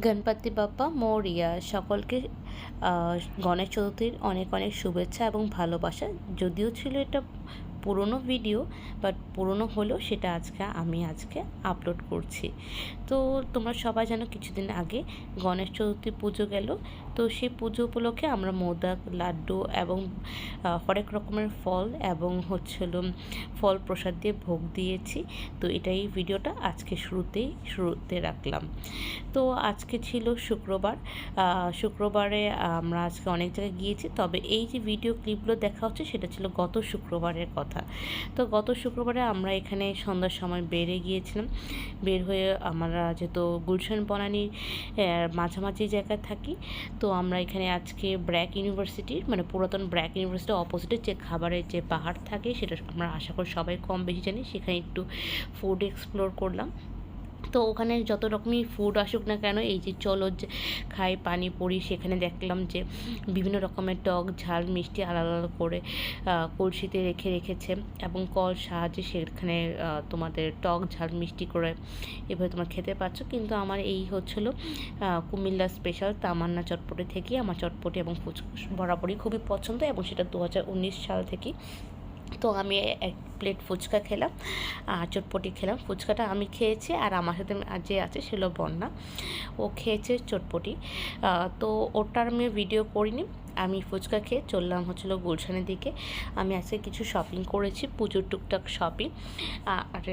গণপতি বাপ্পা মৌরিয়া সকলকে গণেশ চতুর্থীর অনেক অনেক শুভেচ্ছা এবং ভালোবাসা। যদিও ছিল এটা পুরনো ভিডিও বাট পুরনো হলেও সেটা আজকে আমি আজকে আপলোড করছি। তো তোমরা সবাই জানো কিছুদিন আগে গণেশ চতুর্থী পুজো গেল। তো সেই পুজো উপলক্ষে আমরা মোদক, লাড্ডু এবং হরেক রকমের ফল এবং হচ্ছিল ফল প্রসাদ দিয়ে ভোগ দিয়েছি। তো এটাই ভিডিওটা আজকে শুরুতেই, শুরুতে রাখলাম। তো আজকে ছিল শুক্রবার। শুক্রবারে আমরা আজকে অনেক জায়গায় গিয়েছি। তবে এই যে ভিডিও ক্লিপগুলো দেখা হচ্ছে, সেটা ছিল গত শুক্রবারের কথা। তো গত শুক্রবারে আমরা এখানে সন্ধ্যার সময় বেড়ে গিয়েছিলাম। বের হয়ে আমরা যেহেতু গুলশান বনানির মাঝামাঝি জায়গায় থাকি, তো আমরা এখানে আজকে ব্র্যাক ইউনিভার্সিটির মানে পুরাতন ব্র্যাক ইউনিভার্সিটির অপোজিটে যে খাবারের যে পাহাড় থাকে, সেটা আমরা আশা করি সবাই কম বেশি জানি। সেখানে একটু ফুড এক্সপ্লোর করলাম। তো ওখানে যত রকমই ফুড আসুক না কেন, এই যে চলো যে খাই পানিপুরি সেখানে দেখলাম যে বিভিন্ন রকমের টক, ঝাল, মিষ্টি আলাদা আলাদা করে কলসিতে রেখে রেখেছে এবং কল সাহায্যে সেখানে তোমাদের টক, ঝাল, মিষ্টি করে এভাবে তোমরা খেতে পারছ কিন্তু আমার এই হচ্ছিল কুমিল্লা স্পেশাল তামান্না চটপটি থেকে আমার চটপটি এবং ফুচকা বরাবরই খুবই পছন্দ এবং সেটা দু হাজার উনিশ সাল থেকে। তো আমি এক প্লেট ফুচকা খেলাম, আর চটপটি খেলাম। ফুচকাটা আমি খেয়েছি আর আমার সাথে যে আছে সেগুলো বন্যা। ও খেয়েছে চটপটি। তো ওটার আমি ভিডিও করিনি। আমি ফুচকা খেয়ে চললাম হচ্ছিল গুলশানের দিকে। আমি আজকে কিছু শপিং করেছি, পুজোর টুকটাক শপিং আর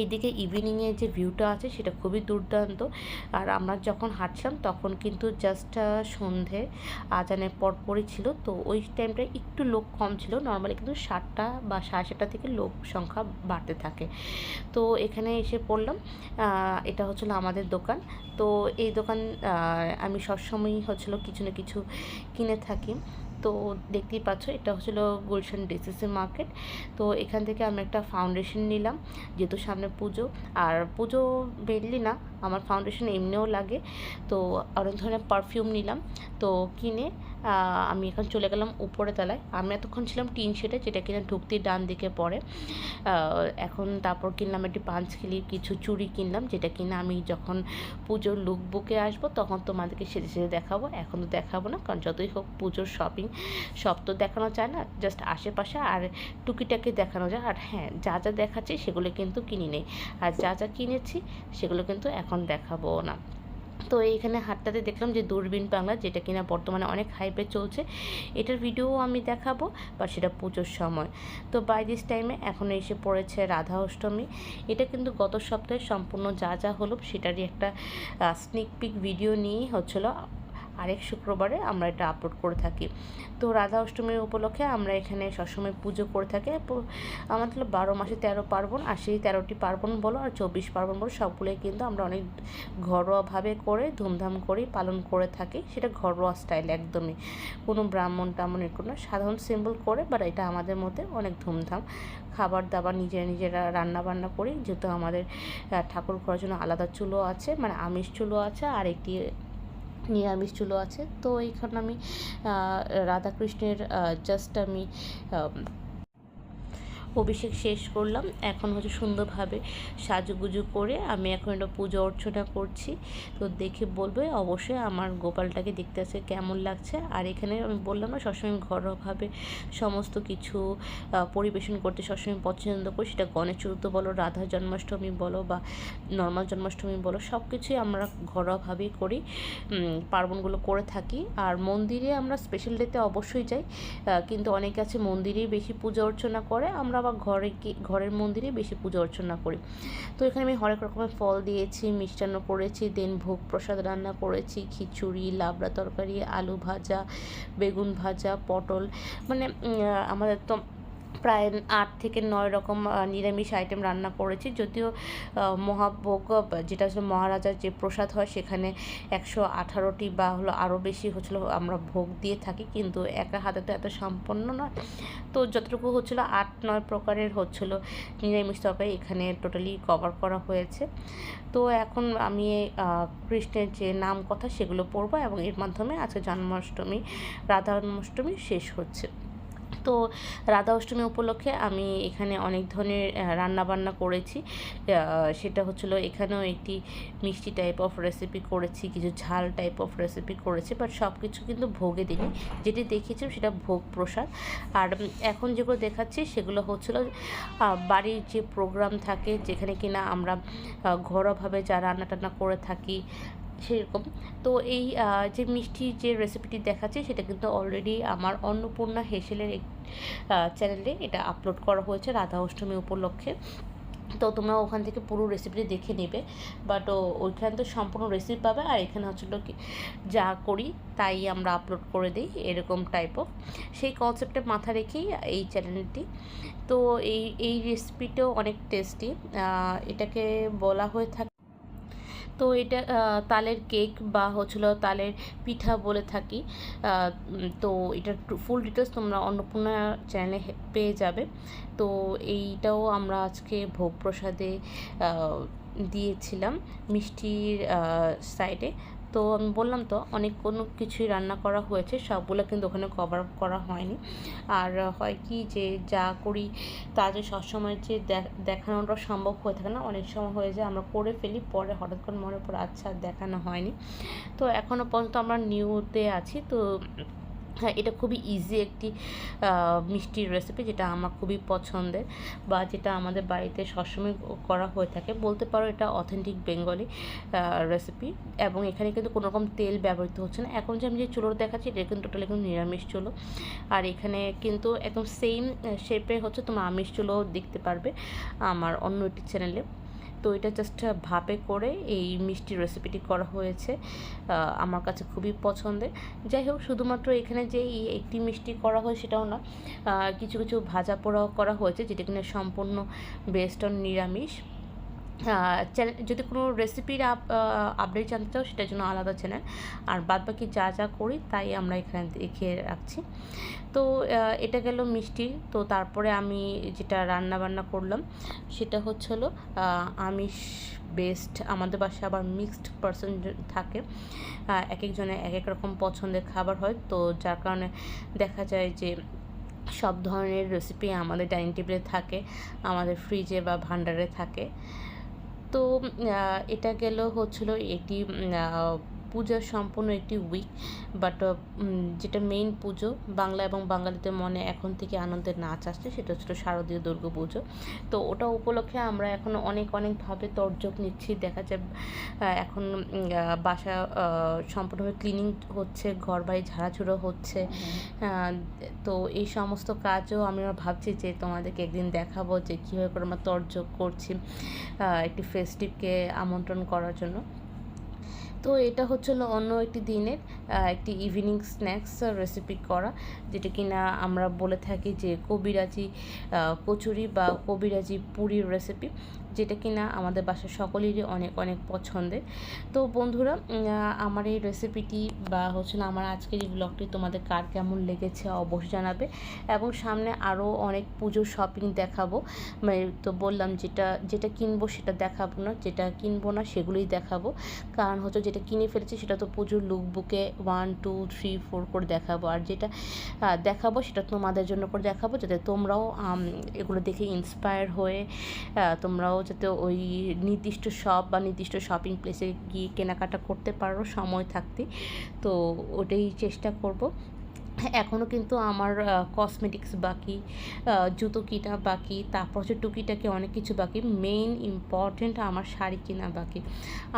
এইদিকে ইভিনিংয়ে যে ভিউটা আছে সেটা খুবই দুর্দান্ত। আর আমরা যখন হাঁটছিলাম তখন কিন্তু জাস্ট সন্ধে আজানের পরপরই ছিল। তো ওই টাইমটা একটু লোক কম ছিল। নর্মালি কিন্তু সাতটা বা সাড়ে সাতটা থেকে লোক সংখ্যা বাড়তে থাকে। তো এখানে এসে পড়লাম। এটা হচ্ছিল আমাদের দোকান। তো এই দোকান আমি সবসময়ই হচ্ছিল কিছু না কিছু কিনে থাকি। তো দেখতেই পাচ্ছ, এটা হচ্ছিল গুলশান ডিসিসি মার্কেট। তো এখান থেকে আমি একটা ফাউন্ডেশন নিলাম, যেহেতু সামনে পুজো। আর পুজো বেরলি না, আমার ফাউন্ডেশন এমনিও লাগে। তো অনেক ধরনের পারফিউম নিলাম। তো কিনে আমি এখন চলে গেলাম উপরে তলায়। আমি এতক্ষণ ছিলাম টিন শেডে, যেটা কিনা ঢুকতেই ডান দিকে পড়ে। এখন তারপর কিনলাম একটি পাঁচখিলির কিছু চুড়ি কিনলাম, যেটা কিনা আমি যখন পুজোর লুক বুকে আসব তখন তোমাদেরকে সেজে সেজে দেখাবো। এখন তো দেখাবো না, কারণ যতই হোক পুজোর শপিং সব তো দেখানো যায় না জাস্ট আশেপাশে আর টুকিটাকি দেখানো যায়। আর হ্যাঁ যা যা দেখাচ্ছি সেগুলো কিন্তু কিনি নেই। আর যা যা কিনেছি সেগুলো কিন্তু এখন দেখাবো না। তো এইখানে হাটটাতে দেখলাম যে দূরবীন বাংলা, যেটা কিনা বর্তমানে অনেক হাইপে চলছে। এটার ভিডিও আমি দেখাবো, বা সেটা পুজোর সময়। তো বাই দিস টাইমে এখন এসে পড়েছে রাধা অষ্টমী। এটা কিন্তু গত সপ্তাহে সম্পূর্ণ যা যা হলো, সেটারই একটা স্নিক পিক ভিডিও নিয়েই হচ্ছিল। আরেক শুক্রবারে আমরা এটা আপলোড করে থাকি। তো রাধা অষ্টমীর উপলক্ষে আমরা এখানে সবসময় পুজো করে থাকি। আমাদের বারো মাসে তেরো পার্বণ, আর সেই তেরোটি পার্বণ বলো আর চব্বিশ পার্বণ বলো, সবগুলোই কিন্তু আমরা অনেক ঘরোয়াভাবে করে ধুমধাম করেই পালন করে থাকি। সেটা ঘরোয়া স্টাইল একদমই। কোনো ব্রাহ্মণ টামনের কোনো সাধারণ সিম্বল করে বাট এটা আমাদের মধ্যে অনেক ধুমধাম। খাবার দাবার নিজেরা নিজেরা রান্না বান্না করি, যেহেতু আমাদের ঠাকুর ঘরের জন্য আলাদা চুলো আছে মানে আমিষ চুলো আছে, আর একটি নিরামিষ চুলো আছে। তো এইখানে আমি রাধাকৃষ্ণের জাস্ট আমি অভিষেক শেষ করলাম। এখন হচ্ছে সুন্দরভাবে সাজুগুজু করে আমি এখন এটা পুজো অর্চনা করছি। তো দেখে বলবে অবশ্যই আমার গোপালটাকে দেখতে আছে কেমন লাগছে। আর এখানে আমি বললাম না, সবসময় ঘরোয়াভাবে সমস্ত কিছু পরিবেশন করতে সবসময় পছন্দ করি। সেটা গণেশ চতুর্থী বলো, রাধা জন্মাষ্টমী বলো বা নর্মাল জন্মাষ্টমী বলো সব কিছুই আমরা ঘরোয়াভাবেই করি। পার্বণগুলো করে থাকি। আর মন্দিরে আমরা স্পেশাল ডেতে অবশ্যই যাই। কিন্তু অনেকে আছে মন্দিরেই বেশি পূজা অর্চনা করে। আমরা আবার ঘরে ঘরের মন্দিরে বেশি পূজা অর্চনা করি। তো এখানে আমি হরেক রকমের ফল দিয়েছি, মিষ্টান্ন করেছি, দেন ভোগ প্রসাদ রান্না করেছি, খিচুড়ি, লাবড়া তরকারি, আলু ভাজা, বেগুন ভাজা, পটল। মানে আমাদের তো প্রায় আট থেকে নয় রকম নিরামিষ আইটেম রান্না করেছি। যদিও মহাভোগ, যেটা হচ্ছে মহারাজার যে প্রসাদ হয়, সেখানে একশো আঠারোটি বা হলো আরও বেশি হচ্ছিল আমরা ভোগ দিয়ে থাকি। কিন্তু একা হাতে তো এত সম্পন্ন নয়। তো যতটুকু হচ্ছিল আট নয় প্রকারের হচ্ছিল নিরামিষ তরকারি। এখানে টোটালি কভার করা হয়েছে। তো এখন আমি কৃষ্ণের যে নাম কথা সেগুলো পড়ব এবং এর মাধ্যমে আজকে জন্মাষ্টমী রাধা জন্মাষ্টমী শেষ হচ্ছে। তো রাধা অষ্টমী উপলক্ষে আমি এখানে অনেক ধরনের রান্না বান্না করেছি। সেটা হচ্ছিল এখানেও একটি মিষ্টি টাইপ অফ রেসিপি করেছি, কিছু ঝাল টাইপ অফ রেসিপি করেছি বাট সব কিছু কিন্তু ভোগে দিইনি। যেটি দেখিয়েছি সেটা ভোগ প্রসাদ। আর এখন যেগুলো দেখাচ্ছি সেগুলো হচ্ছিল বাড়ির যে প্রোগ্রাম থাকে যেখানে কিনা আমরা ঘরোয়াভাবে যা রান্না টান্না করে থাকি সেরকম। তো এই যে মিষ্টি যে রেসিপিটি দেখাচ্ছে, সেটা কিন্তু অলরেডি আমার অন্নপূর্ণা হেসেলের চ্যানেলে এটা আপলোড করা হয়েছে রাধা অষ্টমী উপলক্ষে। তো তোমরা ওখান থেকে পুরো রেসিপিটি দেখে নেবে। বাট ওইখানে তো সম্পূর্ণ রেসিপি পাবে। আর এখানে হচ্ছিল কি, যা করি তাই আমরা আপলোড করে দিই এরকম টাইপ অফ সেই কনসেপ্টে মাথা রেখেই এই চ্যানেলটি তো এই এই রেসিপিটাও অনেক টেস্টি এটাকে বলা হয়ে থাকে তো এটা তালের কেক বা হচ্ছিল তালের পিঠা বলে থাকি। তো এটার ফুল ডিটেলস তোমরা অন্নপূর্ণা চ্যানেলে পেয়ে যাবে। তো এইটাও আমরা আজকে ভোগ প্রসাদে দিয়েছিলাম মিষ্টির সাইডে তো আমি বললাম তো, অনেক কোনো কিছুই রান্না করা হয়েছে, সবগুলো কিন্তু ওখানে কভার করা হয়নি। আর হয় কি যে যা করি তা যে সবসময় যে দেখানোটা সম্ভব হয়ে থাকে না, অনেক সময় হয়ে যায়, আমরা করে ফেলি, পরে হঠাৎ করে মনে পড়ে আচ্ছা দেখানো হয়নি। তো এখনও পর্যন্ত আমরা নিউতে আছি, তো হ্যাঁ এটা খুবই ইজি একটি মিষ্টির রেসিপি যেটা আমার খুবই পছন্দের বা যেটা আমাদের বাড়িতে সবসময় করা হয়ে থাকে। বলতে পারো এটা অথেন্টিক বেঙ্গলি রেসিপি এবং এখানে কিন্তু কোনো রকম তেল ব্যবহৃত হচ্ছে না। এখন যে আমি যে চুলোর দেখাচ্ছি, এটা কিন্তু টোটাল কিন্তু নিরামিষ চুলো। আর এখানে কিন্তু একদম সেম শেপে হচ্ছে তোমার আমিষ চুলো দেখতে পারবে আমার অন্য একটি চ্যানেলে তো এটা জাস্ট ভাপে করে এই মিষ্টি রেসিপিটি করা হয়েছে আমার কাছে খুবই পছন্দের। যাই হোক, শুধুমাত্র এখানে যে একটি মিষ্টি করা হয় সেটাও না কিছু কিছু ভাজা পোড়াও করা হয়েছে, যেটা কিনা সম্পূর্ণ বেস্ট অন নিরামিষ। যদি কোনো রেসিপির আপ আপডেট জানতে চাও, সেটার জন্য আলাদা চ্যানেল আর বাদ বাকি যা যা করি, তাই আমরা এখানে দেখে রাখছি। তো এটা গেল মিষ্টি। তো, তারপরে আমি যেটা রান্না বান্না করলাম, সেটা হচ্ছে হলো আমিষ বেস্ট আমাদের বাসায় আবার মিক্সড পার্সন থাকে। এক একজনের এক এক রকম পছন্দের খাবার হয়। তো, যার কারণে দেখা যায় যে, সব ধরনের রেসিপি আমাদের ডাইনিং টেবিলে থাকে, আমাদের ফ্রিজে বা ভান্ডারে থাকে। তো এটা গেল হচ্ছিল এটি পূজা সম্পূর্ণ একটি উইক বাট যেটা মেইন পুজো বাংলা এবং বাঙালিদের মনে এখন থেকে আনন্দের নাচ আসছে সেটা হচ্ছিল শারদীয় দুর্গা পুজো। তো ওটা উপলক্ষে আমরা এখন অনেক অনেকভাবে তর্জক নিচ্ছি দেখা যায় এখন বাসা সম্পূর্ণভাবে ক্লিনিং হচ্ছে ঘর বাড়ি ঝাড়াঝুড়ো হচ্ছে। তো এই সমস্ত কাজও আমরা ভাবছি যে তোমাদেরকে একদিন দেখাবো যে কীভাবে করে আমরা তর্জক করছি একটি ফেস্টিভকে আমন্ত্রণ করার জন্য। তো এটা হচ্ছিল অন্য একটি দিনের একটি ইভিনিং স্ন্যাক্স রেসিপি করা, যেটা কি না আমরা বলে থাকি যে কবিরাজি কচুরি বা কবিরাজি পুরীর রেসিপি যেটা কিনা আমাদের বাসার সকলেরই অনেক অনেক পছন্দের। তো বন্ধুরা আমার এই রেসিপিটি বা হচ্ছে না আমার আজকের এই ব্লগটি তোমাদের কার কেমন লেগেছে অবশ্যই জানাবে। এবং সামনে আরও অনেক পুজোর শপিং দেখাবো। মানে তো বললাম যেটা যেটা কিনবো সেটা দেখাবো না, যেটা কিনবো না সেগুলোই দেখাবো। কারণ হচ্ছে যেটা কিনে ফেলেছি সেটা তো পুজোর লুকবুকে ওয়ান টু থ্রি ফোর করে দেখাবো। আর যেটা দেখাবো সেটা তোমাদের জন্য করে দেখাবো যাতে তোমরাও এগুলো দেখে ইন্সপায়ার হয়ে তোমরাও যাতে ওই নির্দিষ্ট শপ বা নির্দিষ্ট শপিং প্লেসে গিয়ে কেনাকাটা করতে পারো, সময় থাকতে। তো ওটাই চেষ্টা করব। এখনও কিন্তু আমার কসমেটিক্স বাকি জুতো কিনা বাকি, তারপর হচ্ছে টুকিটাকি অনেক কিছু বাকি। মেইন ইম্পর্টেন্ট আমার শাড়ি কেনা বাকি।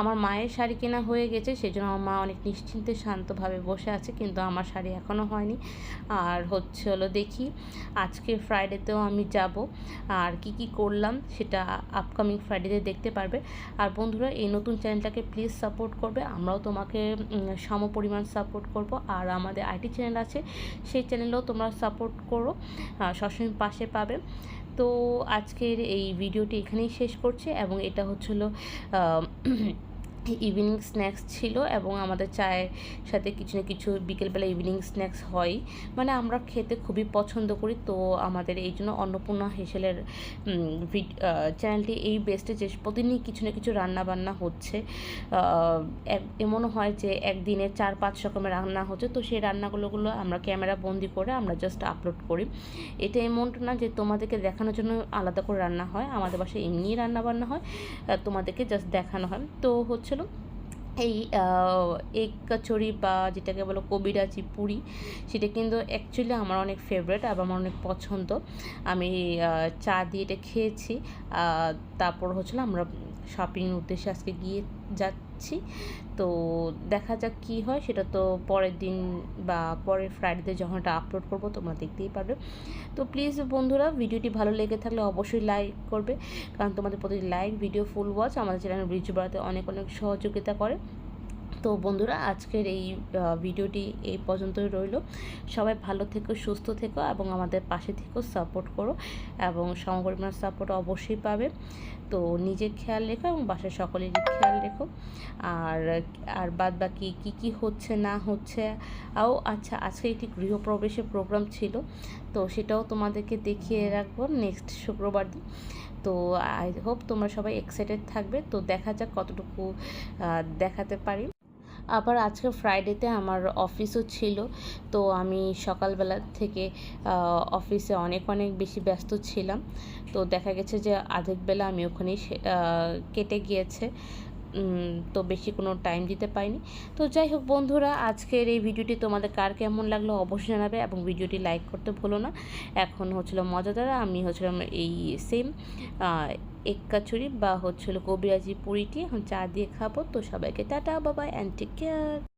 আমার মায়ের শাড়ি কেনা হয়ে গেছে সেই জন্য আমার মা অনেক নিশ্চিন্তে শান্তভাবে বসে আছে, কিন্তু আমার শাড়ি এখনও হয়নি। আর হচ্ছে হলো দেখি, আজকে ফ্রাইডেতেও আমি যাব। আর কি কি করলাম, সেটা আপকামিং ফ্রাইডেতে দেখতে পারবে। আর বন্ধুরা, এই নতুন চ্যানেলটাকে প্লিজ সাপোর্ট করবে। আমরাও তোমাকে সম পরিমাণ সাপোর্ট করব। আর আমাদের আইটি চ্যানেল আছে সেই চ্যানেলেও তোমরা সাপোর্ট করো সবসময় পাশে পাবে। তো আজকের এই ভিডিওটি এখানেই শেষ করছে এবং এটা হচ্ছিল ইভিনিং স্ন্যাক্স ছিল এবং আমাদের চায়ের সাথে কিছু না কিছু বিকেলবেলা ইভিনিং স্ন্যাক্স হয়। মানে আমরা খেতে খুবই পছন্দ করি, তো আমাদের এই জন্য অন্নপূর্ণা হেসেলের চ্যানেলটি এই বেস্টে যে প্রতিদিনই কিছু না কিছু রান্না বান্না হচ্ছে এমনও হয় যে একদিনে চার, পাঁচ রকমের রান্না হচ্ছে, তো সেই রান্নাগুলোগুলো আমরা ক্যামেরা বন্দি করে আমরা জাস্ট আপলোড করি। এটা এমনটা না যে তোমাদেরকে দেখানোর জন্য আলাদা করে রান্না হয়, আমাদের বাসায় এমনিই রান্না বান্না হয় তোমাদেরকে জাস্ট দেখানো হয়। তো হচ্ছিল এই এগ কচুরি বা যেটাকে বলো কবিরাজি পুরি, সেটা কিন্তু অ্যাকচুয়ালি আমার অনেক ফেভারেট আর আমার অনেক পছন্দ। আমি চা দিয়ে এটা খেয়েছি। তারপর হচ্ছিল আমরা শপিং উদ্দেশ্যে আজকে গিয়ে যাচ্ছি। তো দেখা যাক কি হয়, সেটা তো পরের দিন বা পরের ফ্রাইডেতে যখন এটা আপলোড করব, তোমরা দেখতেই পারবে। তো প্লিজ বন্ধুরা, ভিডিওটি ভালো লেগে থাকলে অবশ্যই লাইক করবে। কারণ তোমাদের প্রতি লাইক ভিডিও ফুল ওয়াচ আমাদের চ্যানেল রিচ বাড়াতে অনেক অনেক সহযোগিতা করে। তো বন্ধুরা, আজকের এই ভিডিওটি এই পর্যন্তই রইল। সবাই ভালো থেকো, সুস্থ থেকো এবং আমাদের পাশে থেকেও সাপোর্ট করো এবং সমপরিমাণ সাপোর্ট অবশ্যই পাবে। তো নিজের খেয়াল রেখো এবং বাসার সকলেরই খেয়াল রেখো। আর আর বাদ বাকি কী কী হচ্ছে, না হচ্ছে? আও আচ্ছা আজকে একটি গৃহপ্রবেশের প্রোগ্রাম ছিল। তো সেটাও তোমাদেরকে দেখিয়ে রাখব নেক্সট শুক্রবার দিন। তো আই হোপ তোমরা সবাই এক্সাইটেড থাকবে। তো দেখা যাক কতটুকু দেখাতে পারি। আবার আজকে ফ্রাইডেতে আমার অফিসও ছিল। তো আমি সকালবেলা থেকে অফিসে অনেক অনেক বেশি ব্যস্ত ছিলাম। তো দেখা গেছে যে আধেক বেলা আমি ওখানেই কেটে গিয়েছে। তো বেশি কোনো টাইম দিতে পারিনি। তো যাই হোক বন্ধুরা, আজকের এই ভিডিওটি তোমাদের কার কেমন লাগল অবশ্যই জানাবে এবং ভিডিওটি লাইক করতে ভুলো না। এখন হচ্ছিল মজাদার, আমি হচ্ছিলাম এই সেম এক কাচুরি বা হচ্ছিল কবিরাজি পুরিটি, এখন চা দিয়ে খাব। তো সবাইকে টাটা বাবা অ্যান্ড টেক কেয়ার